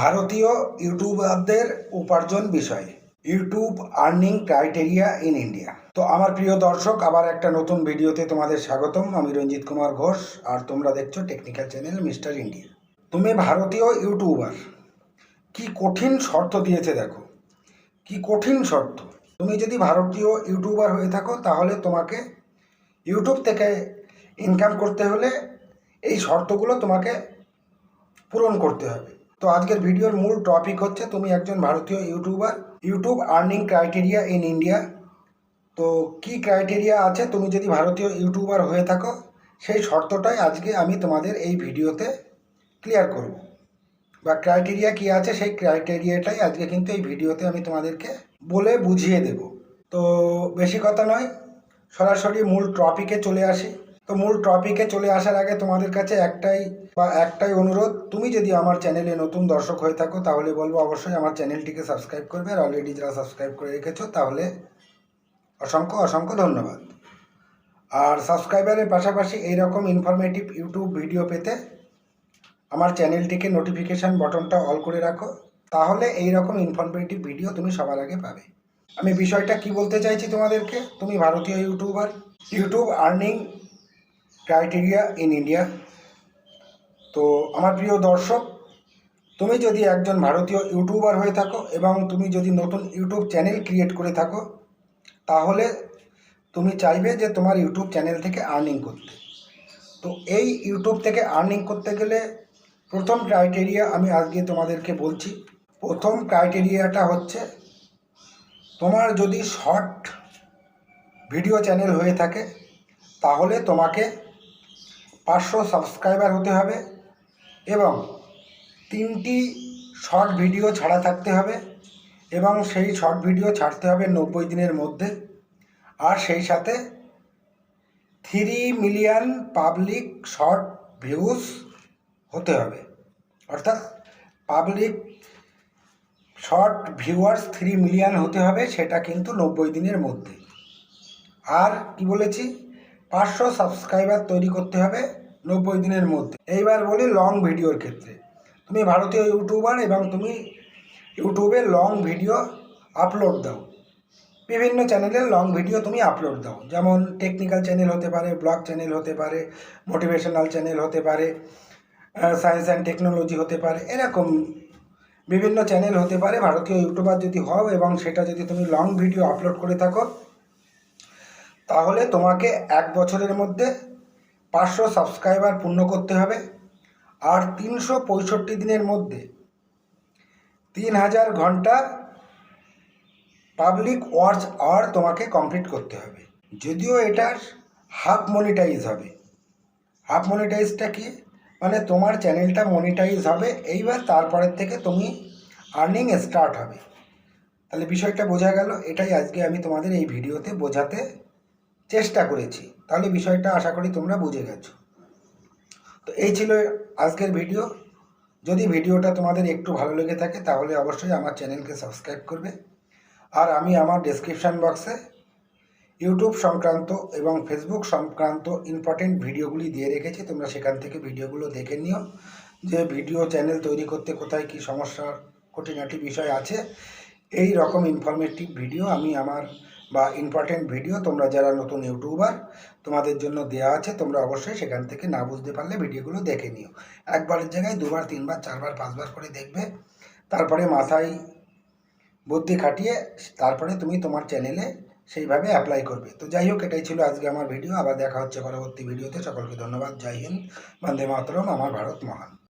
ভারতীয় ইউটিউবারদের উপার্জন বিষয়। YouTube earning criteria in India. তো আমার প্রিয় দর্শক, আবার একটা নতুন ভিডিওতে তোমাদের স্বাগতম। আমি রঞ্জিত কুমার ঘোষ, আর তোমরা দেখছ টেকনিক্যাল চ্যানেল মিস্টার ইন্ডিয়া। তুমি ভারতীয় ইউটিউবার, কি কঠিন শর্ত দিয়েছে দেখো। কি কঠিন শর্ত। তুমি যদি ভারতীয় ইউটিউবার হয়ে থাকো, তাহলে তোমাকে ইউটিউব থেকে ইনকাম করতে হলে এই শর্তগুলো তোমাকে পূরণ করতে হবে। তো আজকের ভিডিওর মূল টপিক হচ্ছে তুমি একজন ভারতীয় YouTuber YouTube earning criteria in India তো কি ক্রাইটেরিয়া আছে তুমি যদি ভারতীয় ইউটিউবার হয়ে থাকো, সেই শর্তটাই আজকে আমি তোমাদের এই ভিডিওতে ক্লিয়ার করব। বা ক্রাইটেরিয়া কি আছে সেই ক্রাইটেরিয়াটাই আজকে কিন্তু এই ভিডিওতে আমি তোমাদেরকে বলে বুঝিয়ে দেব। তো বেশি কথা নয়, সরাসরি মূল টপিকে চলে আসি। তো মূল টপিকে চলে আসার আগে তোমাদের কাছে একটাই বা একটাই অনুরোধ, তুমি যদি আমার চ্যানেলে নতুন দর্শক হয়ে থাকো, তাহলে বলব অবশ্যই আমার চ্যানেলটিকে সাবস্ক্রাইব করবে। আর অলরেডি যারা সাবস্ক্রাইব করে রেখেছো, তাহলে অসংখ্য অসংখ্য ধন্যবাদ। আর সাবস্ক্রাইবারের পাশাপাশি এইরকম ইনফরমেটিভ ইউটিউব ভিডিও পেতে আমার চ্যানেলটিকে নোটিফিকেশান বটনটা অল করে রাখো। তাহলে এই রকম ইনফরমেটিভ ভিডিও তুমি সবার আগে পাবে। আমি বিষয়টা কি বলতে চাইছি তোমাদেরকে? তুমি ভারতীয় YouTuber YouTube earning criteria in India. তো আমার প্রিয় দর্শক, তুমি যদি একজন ভারতীয় ইউটিউবার হয়ে থাকো এবং তুমি যদি নতুন ইউটিউব চ্যানেল ক্রিয়েট করে থাকো, তাহলে তুমি চাইবে যে তোমার ইউটিউব চ্যানেল থেকে আর্নিং করতে। তো এই ইউটিউব থেকে আর্নিং করতে গেলে প্রথম ক্রাইটেরিয়া আমি আজকে তোমাদেরকে বলছি। প্রথম ক্রাইটেরিয়াটা হচ্ছে, তোমার যদি শর্ট ভিডিও চ্যানেল হয়ে থাকে, তাহলে তোমাকে পাঁচশো সাবস্ক্রাইবার হতে হবে এবং তিনটি শর্ট ভিডিও ছাড়া থাকতে হবে এবং সেই শর্ট ভিডিও ছাড়তে হবে নব্বই দিনের মধ্যে। আর সেই সাথে three million public short views হতে হবে। অর্থাৎ public short viewers three million হতে হবে সেটা কিন্তু নব্বই দিনের মধ্যে। আর কি বলেছি? পাঁচশো সাবস্ক্রাইবার তৈরি করতে হবে নব্বই দিনের মধ্যে। এইবার বলি লং ভিডিওর ক্ষেত্রে। তুমি ভারতীয় ইউটিউবার এবং তুমি ইউটিউবে লং ভিডিও আপলোড দাও। বিভিন্ন চ্যানেলের লং ভিডিও তুমি আপলোড দাও। যেমন টেকনিক্যাল চ্যানেল হতে পারে ব্লগ চ্যানেল হতে পারে মোটিভেশনাল চ্যানেল হতে পারে সায়েন্স অ্যান্ড টেকনোলজি হতে পারে, এরকম বিভিন্ন চ্যানেল হতে পারে। ভারতীয় ইউটিউবার যদি হও এবং সেটা যদি তুমি লং ভিডিও আপলোড করে থাকো তাহলে তোমাকে এক বছরের মধ্যে পাঁচশো সাবস্ক্রাইবার পূর্ণ করতে হবে। আর তিনশো পঁয়ষট্টি দিনের মধ্যে তিন হাজার ঘণ্টা পাবলিক ওয়াচ আওয়ার তোমাকে কমপ্লিট করতে হবে। যদিও এটার হাফ মনিটাইজ হবে। হাফ মনিটাইজটা কি? মানে তোমার চ্যানেলটা মনিটাইজ হবে, এইবার তারপরের থেকে তুমি আর্নিং স্টার্ট হবে। তাহলে বিষয়টা বোঝা গেল। এটাই আজকে আমি তোমাদের এই ভিডিওতে বোঝাতে চেষ্টা করেছি। তাহলে বিষয়টা আশা করি তোমরা বুঝে গেছো। তো এই ছিল আজকের ভিডিও। যদি ভিডিওটা তোমাদের একটু ভালো লেগে থাকে, তাহলে অবশ্যই আমার চ্যানেলকে সাবস্ক্রাইব করবে। আর আমি আমার ডেসক্রিপশান বক্সে ইউটিউব সংক্রান্ত এবং ফেসবুক সংক্রান্ত ইম্পর্টেন্ট ভিডিওগুলি দিয়ে রেখেছি। তোমরা সেখান থেকে ভিডিওগুলো দেখে নিও। যে ভিডিও চ্যানেল তৈরি করতে কোথায় কী সমস্যার, খুঁটিনাটি বিষয় আছে, এই রকম ইনফরমেটিভ ভিডিও আমি আমার বা ইম্পর্টেন্ট ভিডিও তোমরা যারা নতুন ইউটিউবার তোমাদের জন্য দেওয়া আছে, তোমরা অবশ্যই সেখান থেকে না বুঝতে পারলে ভিডিওগুলো দেখে নিও। একবারের জায়গায় দুবার, তিনবার, চারবার, পাঁচবার করে দেখবে। তারপরে মাথায় বুদ্ধি খাটিয়ে তারপরে তুমি তোমার চ্যানেলে সেইভাবে অ্যাপ্লাই করবে। তো যাই হোক, এটাই ছিল আজকে আমার ভিডিও আবার দেখা হচ্ছে পরবর্তী ভিডিওতে সকলকে ধন্যবাদ। জয় হিন্দ। বন্দে মাতরম। আমার ভারত মহান।